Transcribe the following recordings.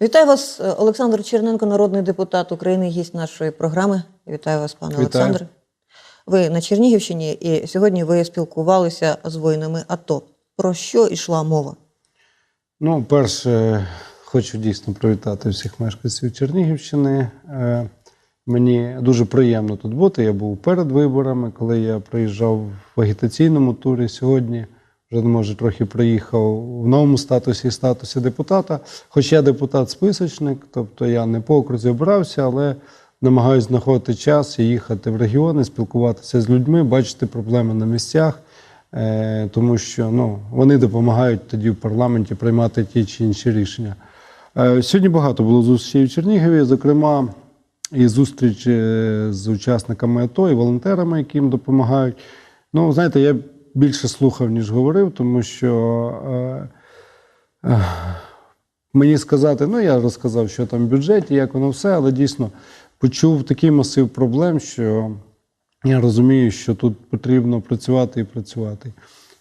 Вітаю вас, е, Олександр Черненко, народний депутат України, гість нашої програми. Вітаю вас, пане Вітаю. Олександре. Ви на Чернігівщині, і сьогодні ви спілкувалися з воїнами АТО. Про що йшла мова? Ну, перше, хочу дійсно привітати всіх мешканців Чернігівщини. Е, Мені дуже приємно тут бути. Я був перед виборами, коли я приїжджав в агітаційному турі. Сьогодні вже може трохи приїхав в новому статусі статусі депутата. Хоч я депутат-списочник, тобто я не по окрузі обирався, але намагаюся знаходити час і їхати в регіони, спілкуватися з людьми, бачити проблеми на місцях. Е, тому що ну, вони допомагають тоді в парламенті приймати ті чи інші рішення. Е, сьогодні багато було зустрічей в Чернігові, зокрема, і зустріч е, з учасниками АТО і волонтерами, які їм допомагають. Ну, знаєте, я більше слухав, ніж говорив, тому що е, е, мені сказати, ну я розказав, що там в бюджеті, як воно все, але дійсно почув такий масив проблем, що я розумію, що тут потрібно працювати і працювати.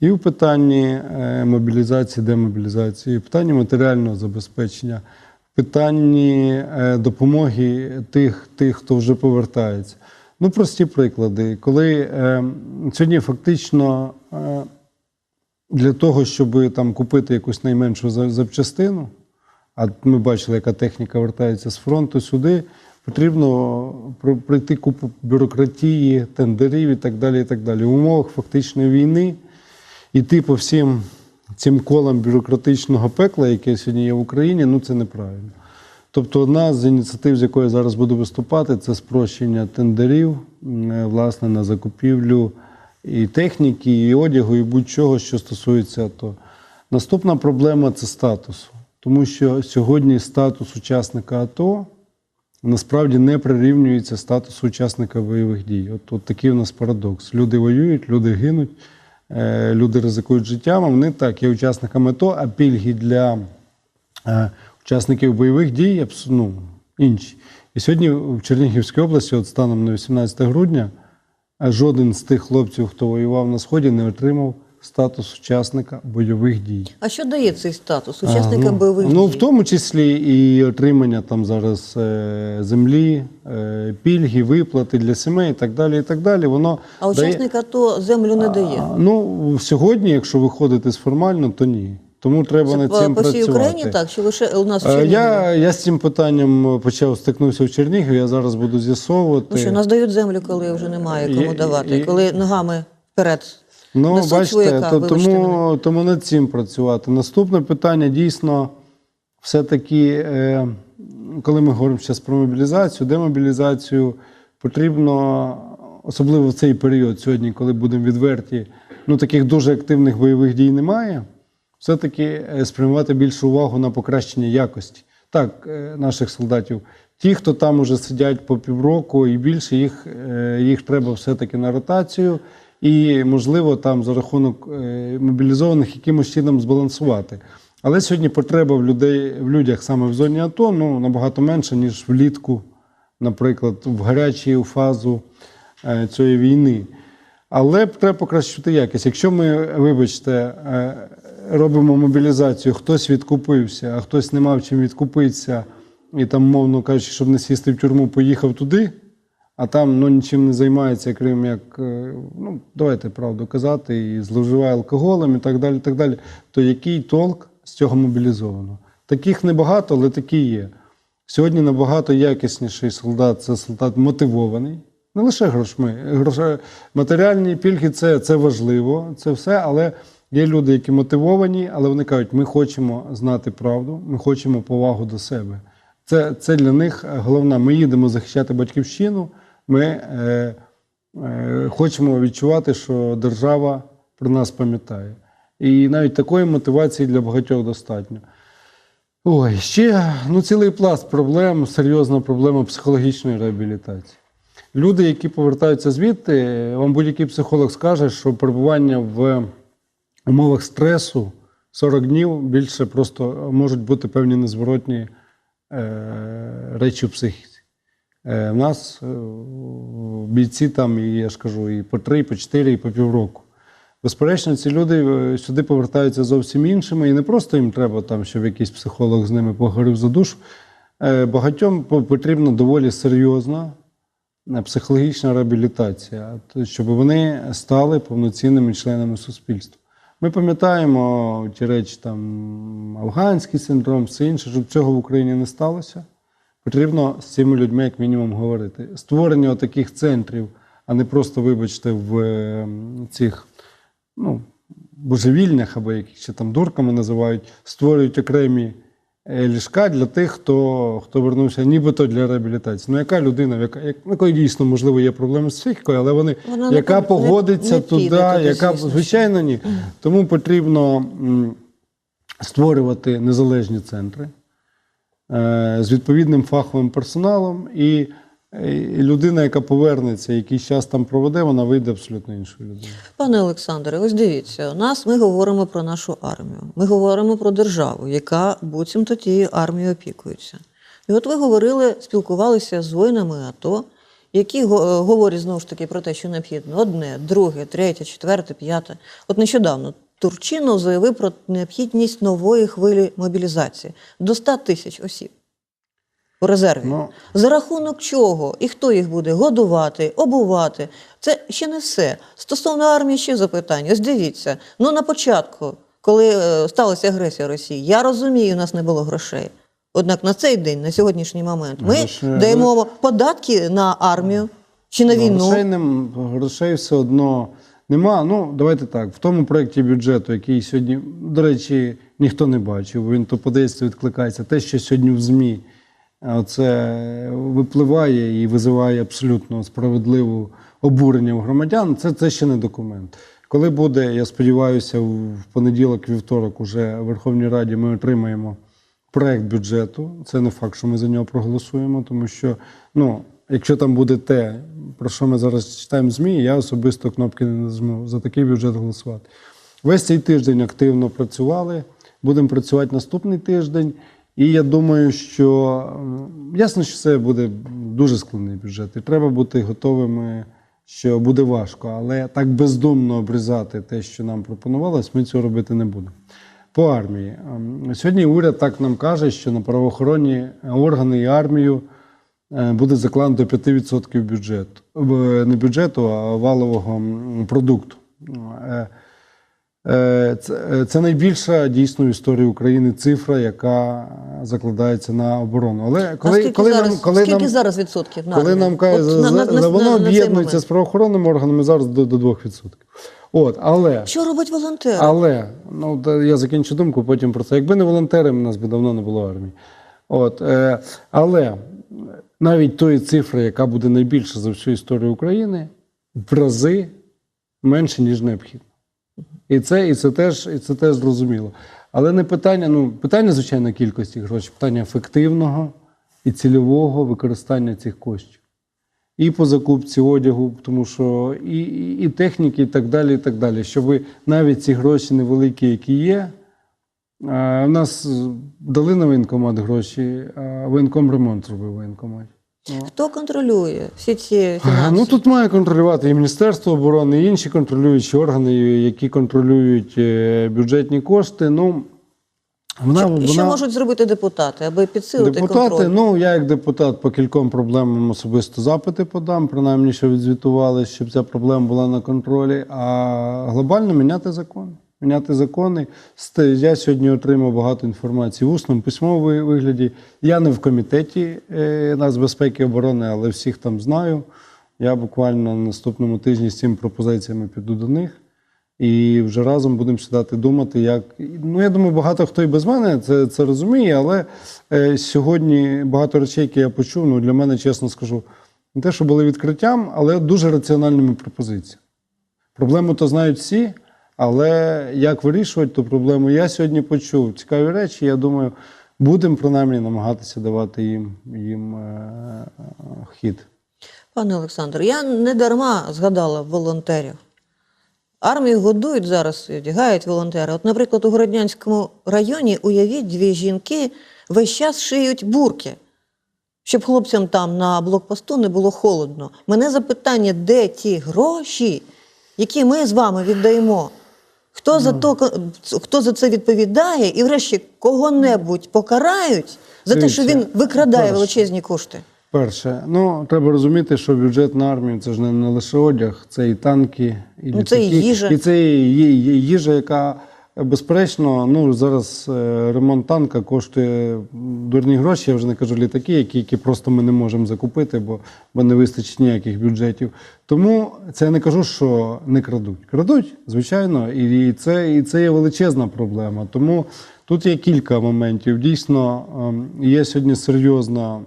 І в питанні е, мобілізації, демобілізації, в питанні матеріального забезпечення, в питанні допомоги тих, тих, хто вже повертається. Ну, прості приклади. Коли е, сьогодні фактично для того, щоб там купити якусь найменшу запчастину, а ми бачили, яка техніка вертається з фронту сюди. Потрібно пройти купу бюрократії, тендерів і так далі. І так далі. В умовах фактичної війни іти по всім цим колам бюрократичного пекла, яке сьогодні є в Україні, ну це неправильно. Тобто, одна з ініціатив, з якої я зараз буду виступати, це спрощення тендерів, е, власне, на закупівлю і техніки, і одягу, і будь-чого, що стосується АТО. Наступна проблема це статусу. Тому що сьогодні статус учасника АТО насправді не прирівнюється статусу учасника бойових дій. От, от такий у нас парадокс. Люди воюють, люди гинуть, е, люди ризикують життям, а вони так, є учасниками АТО, а пільги для е, учасників бойових дій ну, інші. І сьогодні в Чернігівській області, от станом на 18 грудня, жоден з тих хлопців, хто воював на Сході, не отримав статус учасника бойових дій. А що дає цей статус учасника А, ну, бойових Ну, дій? в тому числі і отримання там зараз е, землі, е, пільги, виплати для сімей і так далі. І так далі. Воно А дає- учасник АТО землю не дає. А, Ну, сьогодні, якщо виходити з формально, то ні. Тому треба Це над по, цим по всій працювати. Україні так, чи лише у нас в Е, Чернігові? Я, я з цим питанням почав стикнувся в Чернігові, я зараз буду з'ясовувати. Ну що, нас дають землю, коли вже немає кому Є- давати, є- коли ногами вперед. Ну, Несуть бачите, вояка, то, вибачте тому, тому над цим працювати. Наступне питання дійсно все-таки, е, коли ми говоримо зараз про мобілізацію, демобілізацію, потрібно, особливо в цей період, сьогодні, коли будемо відверті, ну таких дуже активних бойових дій немає, все-таки е, спрямувати більшу увагу на покращення якості. Так, е, наших солдатів. Ті, хто там уже сидять по півроку і більше, їх, е, їх треба все-таки на ротацію. І, можливо, там за рахунок мобілізованих якимось чином збалансувати. Але сьогодні потреба в людей в людях саме в зоні АТО ну, набагато менша, ніж влітку, наприклад, в гарячу фазу цієї війни. Але треба покращити якість. Якщо ми, вибачте, е, робимо мобілізацію, хтось відкупився, а хтось не мав чим відкупитися, і там, мовно кажучи, щоб не сісти в тюрму, поїхав туди, а там ну, нічим не займається, крім як, е, ну, давайте правду казати, і зловживає алкоголем і так далі, так далі, то який толк з цього мобілізованого? Таких небагато, але такі є. Сьогодні набагато якісніший солдат це солдат мотивований. Не лише грошми. Гроші, матеріальні пільги це, це важливо, це все, але є люди, які мотивовані, але вони кажуть, ми хочемо знати правду, ми хочемо повагу до себе. Це, це для них головне. Ми їдемо захищати батьківщину, ми е, е, хочемо відчувати, що держава про нас пам'ятає. І навіть такої мотивації для багатьох достатньо. Ой, ще ну, цілий пласт проблем, серйозна проблема психологічної реабілітації. Люди, які повертаються звідти, вам будь-який психолог скаже, що перебування в умовах стресу 40 днів більше просто можуть бути певні незворотні е, речі в психіці. Е, в нас е, бійці там, я ж кажу, і по три, і по чотири, і по півроку. Безперечно, ці люди е, сюди повертаються зовсім іншими, і не просто їм треба там, щоб якийсь психолог з ними поговорив за душу. Е, Багатьом по- потрібна доволі серйозна е, психологічна реабілітація, щоб вони стали повноцінними членами суспільства. Ми пам'ятаємо ті речі, там афганський синдром, все інше, щоб цього в Україні не сталося. Потрібно з цими людьми, як мінімум, говорити. Створення таких центрів, а не просто, вибачте, в е, цих ну, божевільних або яких ще там дурками називають, створюють окремі е, ліжка для тих, хто, хто вернувся нібито для реабілітації. Ну, яка людина, в яка, як, якої дійсно, можливо, є проблеми з психікою, але вони, Вона яка не- погодиться не туди, туди, яка, звісно, звичайно, ні. Тому потрібно створювати незалежні центри е, з відповідним фаховим персоналом, і, е, і людина, яка повернеться, якийсь час там проведе, вона вийде абсолютно іншою людиною. Пане Олександре, ось дивіться, у нас ми говоримо про нашу армію. Ми говоримо про державу, яка буцімто тією армією опікується. І от ви говорили, спілкувалися з воїнами АТО, які е, говорять знову ж таки про те, що необхідно одне, друге, третє, четверте, п'яте. От нещодавно Турчинов заявив про необхідність нової хвилі мобілізації до 100 тисяч осіб у резерві. Ну, За рахунок чого і хто їх буде годувати, обувати? Це ще не все. Стосовно армії ще запитання. Ось дивіться, ну на початку, коли е, сталася агресія Росії, я розумію, у нас не було грошей. Однак на цей день, на сьогоднішній момент, ми Грошей- даємо податки на армію чи на Ну, війну. Грошей, нем- грошей все одно нема. Ну, давайте так. В тому проєкті бюджету, який сьогодні, до речі, ніхто не бачив, він то подається, відкликається. Те, що сьогодні в ЗМІ е, це випливає і визиває абсолютно справедливе обурення у громадян, це, це ще не документ. Коли буде, я сподіваюся, в понеділок, вівторок, уже в Верховній Раді ми отримаємо проект бюджету. Це не факт, що ми за нього проголосуємо, тому що ну, якщо там буде те, про що ми зараз читаємо ЗМІ, я особисто кнопки не нажму за такий бюджет голосувати. Весь цей тиждень активно працювали. Будемо працювати наступний тиждень. І я думаю, що ясно, що це буде дуже складний бюджет. І треба бути готовими, що буде важко. Але так бездумно обрізати те, що нам пропонувалось, ми цього робити не будемо. По армії. Ем, Сьогодні уряд так нам каже, що на правоохоронні органи і армію е, буде закладено 5% бюджету. Е, Не бюджету, а валового продукту. Е, е, Це, найбільша дійсно в історії України цифра, яка закладається на оборону. Але а коли, скільки, коли зараз, нам, коли скільки нам, зараз відсотків на коли нам за- воно об'єднується з правоохоронними органами зараз до, до 2%. От, але Що робить волонтери? але ну я закінчу думку потім про це. Якби не волонтери, у нас би давно не було армії. От, е, але навіть тої цифри, яка буде найбільша за всю історію України, в рази менше, ніж необхідно. І це, і це теж, і це теж зрозуміло. Але не питання, ну питання, звичайно, кількості грошей, питання ефективного і цільового використання цих коштів. І по закупці одягу, тому що і, і, техніки, і так далі, і так далі. Щоб навіть ці гроші невеликі, які є. У нас дали на воєнкомат гроші, а воєнком ремонт зробив воєнкомат. Хто контролює всі ці фінанси? Ну тут має контролювати і Міністерство оборони, і інші контролюючі органи, які контролюють е, бюджетні кошти. Ну, вона, Що, вона... що можуть зробити депутати, аби підсилити Депутати, контроль? ну я як депутат по кільком проблемам особисто запити подам, принаймні, що відзвітували, щоб ця проблема була на контролі. А глобально міняти закони. Міняти закони. Я сьогодні отримав багато інформації в усному письмовому вигляді. Я не в комітеті е, нацбезпеки і оборони, але всіх там знаю. Я буквально на наступному тижні з цими пропозиціями піду до них. І вже разом будемо сідати думати, як. Ну, я думаю, багато хто і без мене це, це розуміє, але е, сьогодні багато речей, які я почув, ну для мене, чесно скажу, не те, що були відкриттям, але дуже раціональними пропозиціями. Проблему то знають всі, але як вирішувати ту проблему, я сьогодні почув цікаві речі. Я думаю, будемо принаймні намагатися давати їм, їм е, хід. Пане Олександр, я не дарма згадала волонтерів. Армію годують зараз, і одягають волонтери. От, наприклад, у Городнянському районі, уявіть, дві жінки весь час шиють бурки, щоб хлопцям там на блокпосту не було холодно. Мене запитання, де ті гроші, які ми з вами віддаємо. Хто за то, хто за це відповідає, і врешті кого-небудь покарають за те, що він викрадає перше. величезні кошти. Перше, ну треба розуміти, що бюджет на армію це ж не, не лише одяг, це і танки, і Ну, це і їжа. і це і їжа, яка безперечно, ну зараз е, ремонт танка коштує дурні гроші. Я вже не кажу літаки, які, які просто ми не можемо закупити, бо, бо не вистачить ніяких бюджетів. Тому це я не кажу, що не крадуть. Крадуть, звичайно, і це, і це є величезна проблема. Тому тут є кілька моментів. Дійсно, ем, є сьогодні серйозна.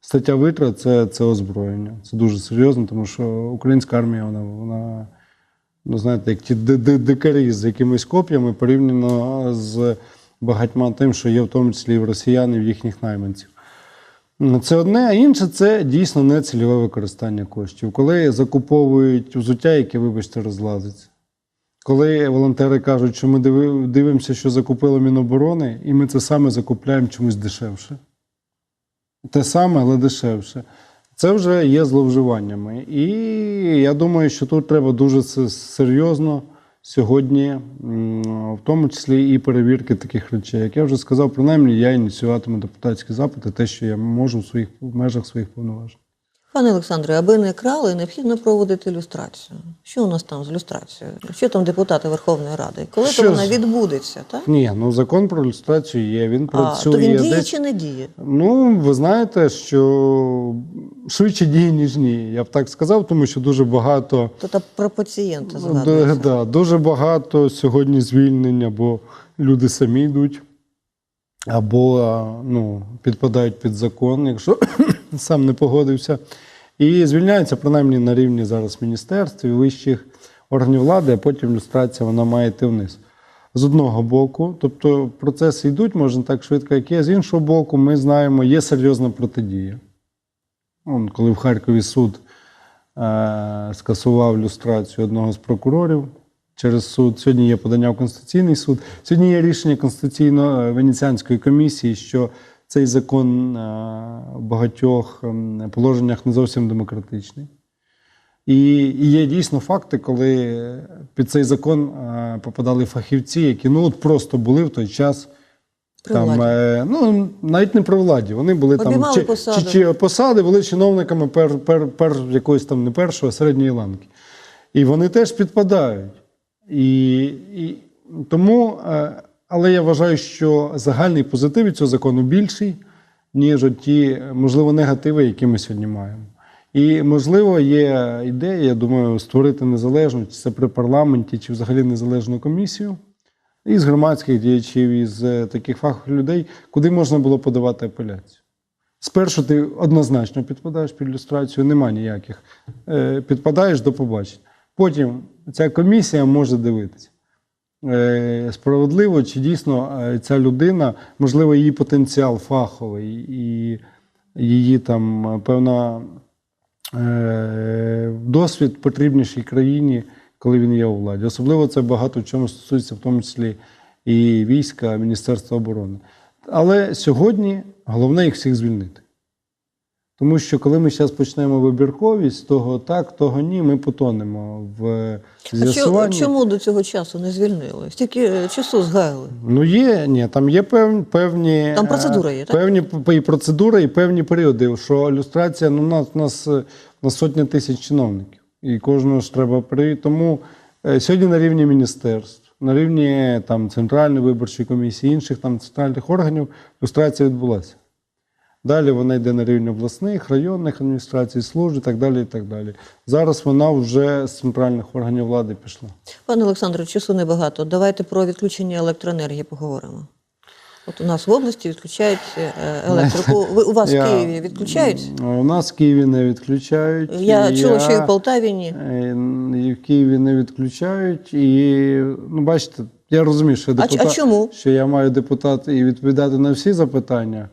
Стаття витрат це, це озброєння. Це дуже серйозно, тому що українська армія, вона, вона ну, знаєте, як ті ди- ди- дикарі з якимись коп'ями порівняно з багатьма тим, що є в тому числі в росіян, і в їхніх найманців. Ну, Це одне, а інше це дійсно нецільове використання коштів. Коли закуповують взуття, яке, вибачте, розлазиться. Коли волонтери кажуть, що ми дивимося, що закупило Міноборони, і ми це саме закупляємо чомусь дешевше те саме, але дешевше. Це вже є зловживаннями. І я думаю, що тут треба дуже серйозно сьогодні, в тому числі і перевірки таких речей. Як я вже сказав, принаймні я ініціюватиму депутатські запити, те, що я можу в своїх в межах своїх повноважень. Пане Олександре, аби не крали, необхідно проводити люстрацію. Що у нас там з люстрацією? Що там депутати Верховної Ради? Коли Що то вона з- відбудеться? Так? Ні, ну закон про ілюстрацію є, він А, працює. то він діє десь- чи не діє? Ну, ви знаєте, що швидше діє, ніж ні. Я б так сказав, тому що дуже багато. То та про пацієнта Да, згадується. да, дуже багато сьогодні звільнень, або люди самі йдуть, або ну, підпадають під закон, якщо сам не погодився. І звільняються принаймні на рівні зараз міністерств і вищих органів влади, а потім люстрація вона має йти вниз. З одного боку, тобто процеси йдуть, може не так швидко, як є. З іншого боку, ми знаємо, є серйозна протидія. Он, коли в Харкові суд е, скасував люстрацію одного з прокурорів через суд. Сьогодні є подання в Конституційний суд. Сьогодні є рішення Конституційної Венеціанської комісії, що цей закон е, в багатьох ем, положеннях не зовсім демократичний. І, є дійсно факти, коли під цей закон е, попадали фахівці, які ну от просто були в той час. При Там, владі. е, ну, навіть не при владі. Вони були там Обіймали чи, посади. чи, чи посади, були чиновниками пер, пер, пер, якоїсь там не першої, а середньої ланки. І вони теж підпадають. І, і тому, е, але я вважаю, що загальний позитив від цього закону більший, ніж ті, можливо, негативи, які ми сьогодні маємо. І, можливо, є ідея, я думаю, створити незалежну, чи це при парламенті, чи взагалі незалежну комісію із громадських діячів, із е, таких фахових людей, куди можна було подавати апеляцію. Спершу ти однозначно підпадаєш під ілюстрацію, нема ніяких. Е, Підпадаєш до побачення. Потім ця комісія може дивитися. е, Справедливо, чи дійсно е, ця людина, можливо, її потенціал фаховий і її там е, певна досвід потрібнішій країні, коли він є у владі. Особливо це багато в чому стосується, в тому числі і війська, Міністерства оборони. Але сьогодні головне їх всіх звільнити. Тому що коли ми зараз почнемо вибірковість, того так, того ні, ми потонемо в А чому до цього часу не звільнили? Стільки е, часу згаяли. Ну є, ні, там є певні, певні Там процедура е, є, так? Певні і процедури, і певні періоди. Що люстрація, ну, у нас, нас е, на сотня тисяч чиновників. І кожного ж треба при. Тому е, сьогодні на рівні міністерств, на рівні там, Центральної виборчої комісії, інших там центральних органів люстрація відбулася. Далі вона йде на рівні обласних, районних адміністрацій, служб і так далі. і так далі. Зараз вона вже з центральних органів влади пішла. Пане Олександре, часу небагато. Давайте про відключення електроенергії поговоримо. От у нас в області відключають е, електрику. Ви у вас в Києві відключають? У нас в Києві не відключають. Я чула, що і в Полтаві ні. Е, І в Києві не відключають. І ну, бачите, я розумію, що А депутат, а чому? що я маю депутат і відповідати на всі запитання.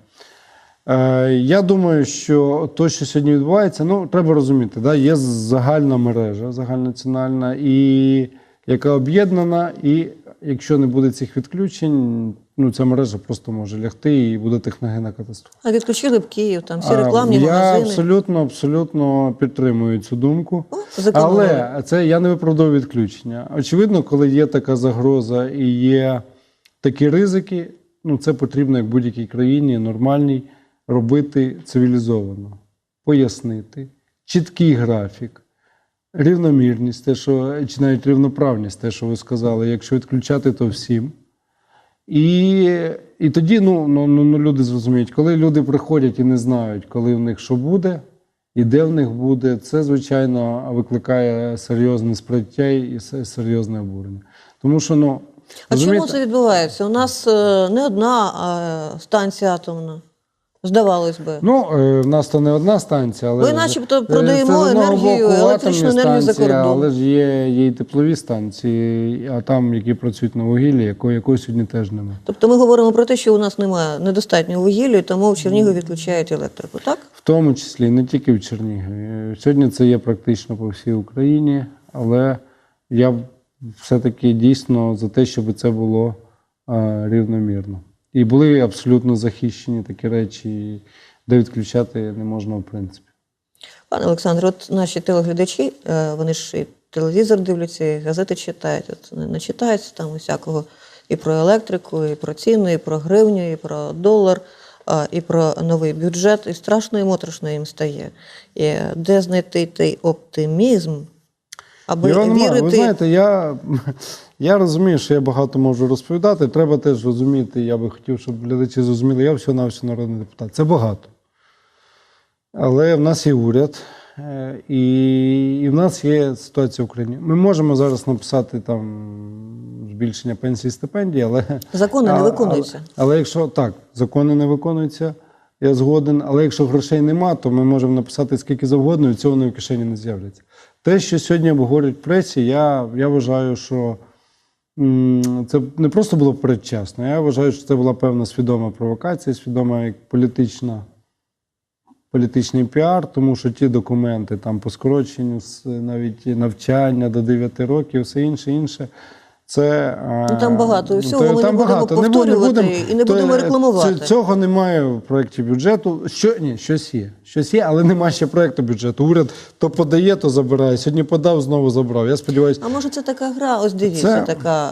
Е, я думаю, що то, що сьогодні відбувається, ну треба розуміти, да, є загальна мережа, загальнаціональна, і яка об'єднана, і якщо не буде цих відключень, ну, ця мережа просто може лягти і буде техногенна катастрофа. А відключили б Київ, там всі А, рекламні я магазини. абсолютно, абсолютно підтримую цю думку. О. Але це я не виправдовую відключення. Очевидно, коли є така загроза і є такі ризики, ну це потрібно як будь-якій країні нормальній робити цивілізовано, пояснити, чіткий графік, рівномірність, те, що чи навіть рівноправність, те, що ви сказали, якщо відключати, то всім. І, і тоді ну, ну, ну, ну, люди зрозуміють, коли люди приходять і не знають, коли в них що буде і де в них буде, це, звичайно, викликає серйозне сприйняття і серйозне обурення. Тому що, ну, А чому це відбувається? У нас е, не одна станція атомна. Здавалось би. Ну, е, в нас то не одна станція, але Ми начебто е, продаємо енергію, боку електричну енергію за кордон. Але ж є, є і теплові станції, а там, які працюють на вугіллі, якої, якої сьогодні теж немає. Тобто ми говоримо про те, що у нас немає недостатньо вугілля, тому в Чернігові відключають електрику, так? В тому числі не тільки в Чернігові. Сьогодні це є практично по всій Україні, але я все-таки дійсно за те, щоб це було е, рівномірно. І були абсолютно захищені такі речі, де відключати не можна в принципі. Пане Олександре, от наші телеглядачі, е, вони ж і телевізор дивляться, і газети читають. От не начитаються там усякого і про електрику, і про ціну, і про гривню, і про долар, і про новий бюджет. І страшно і моторошно їм стає. І де знайти той оптимізм, аби Його немає. вірити. Ви знаєте, я, я розумію, що я багато можу розповідати. Треба теж розуміти. Я би хотів, щоб глядачі зрозуміли, я всього на всього народний депутат. Це багато. Але в нас є уряд, е, і, і в нас є ситуація в Україні. Ми можемо зараз написати там збільшення пенсії стипендії, але Закони не виконуються. Але, але якщо так, закони не виконуються, я згоден. Але якщо грошей нема, то ми можемо написати скільки завгодно, і цього вони в кишені не з'являться. Те, що сьогодні обговорюють в пресі, я, я вважаю, що це не просто було передчасно. Я вважаю, що це була певна свідома провокація, свідома як політична. Політичний піар, тому що ті документи там по скороченню, навіть навчання до 9 років, все інше, інше. Це Ну, там багато е, всього, та- ми не там будемо багато. Не бу- повторювати і не то, будемо е, рекламувати. Цього немає в проєкті бюджету. Що ні, щось є. Щось є, але немає ще проєкту бюджету. Уряд то подає, то забирає. Сьогодні подав, знову забрав. Я сподіваюся, А може це така гра, ось дивіться, Це- така.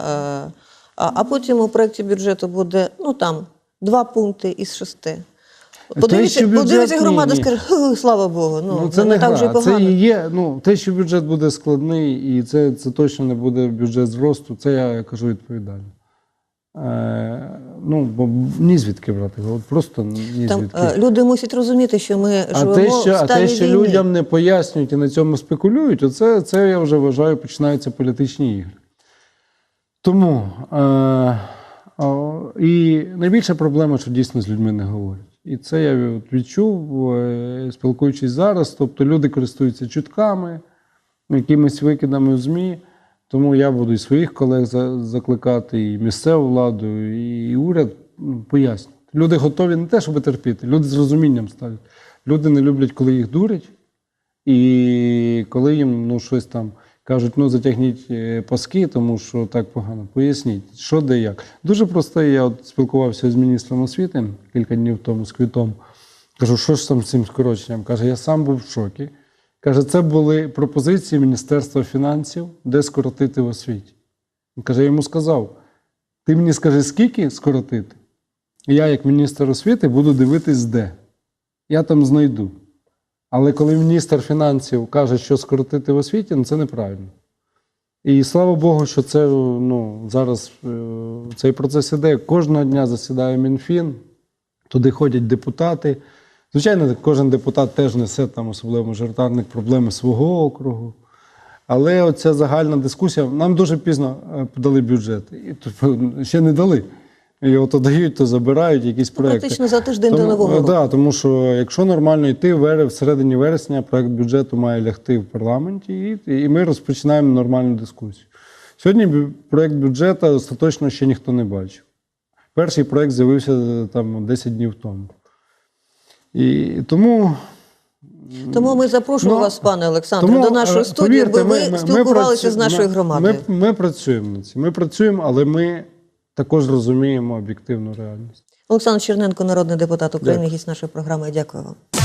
Е, а, а потім у проєкті бюджету буде ну там два пункти із шести. Подивіться, подивіться громада, скаже, слава Богу. Ну, Ну, це не так вже гра. Це і є. Ну, те, що бюджет буде складний, і це, це точно не буде бюджет зросту, це я кажу відповідально. Е, ну, бо ні звідки брати. От просто ні Там звідки. е, люди мусять розуміти, що ми А те, що, в а те, що війни. людям не пояснюють і на цьому спекулюють, оце, це я вже вважаю, починаються політичні ігри. Тому е, о, і найбільша проблема, що дійсно з людьми не говорять. І це я відчув, е, спілкуючись зараз. Тобто люди користуються чутками, якимись викидами в ЗМІ. Тому я буду і своїх колег закликати, і місцеву владу, і уряд пояснювати. Люди готові не те, щоб терпіти, люди з розумінням ставлять. Люди не люблять, коли їх дурять, і коли їм ну, щось там кажуть, ну затягніть е, паски, тому що так погано. Поясніть, що де як. Дуже просто, я от спілкувався з міністром освіти кілька днів тому з квітом. Кажу, що ж там з цим скороченням? Каже, я сам був в шокі. Каже, це були пропозиції Міністерства фінансів, де скоротити в освіті. Він каже, я йому сказав: ти мені скажи, скільки скоротити? Я, як міністр освіти, буду дивитись, де. Я там знайду. Але коли міністр фінансів каже, що скоротити в освіті, ну це неправильно. І слава Богу, що це ну, зараз е, цей процес іде. Кожного дня засідає Мінфін, туди ходять депутати. Звичайно, кожен депутат теж несе там, особливо мажоритарник, проблеми свого округу. Але оця загальна дискусія, нам дуже пізно е, подали бюджет. І ще не дали. Його то дають, то забирають якісь проекти. Практично за тиждень до нового е, року. Да, тому що якщо нормально йти, в середині вересня проект бюджету має лягти в парламенті, і, і ми розпочинаємо нормальну дискусію. Сьогодні проект бюджету остаточно ще ніхто не бачив. Перший проект з'явився е, там 10 днів тому. І тому Тому ми запрошуємо Ну, вас, пане Олександре, до нашої е, студії, повірте, бо ви ми- ми- ми спілкувалися працю- з нашою громадою. Ми, ми працюємо над цим. Ми працюємо, але ми також розуміємо об'єктивну реальність. Олександр Черненко, народний депутат України, гість нашої програми. Дякую вам.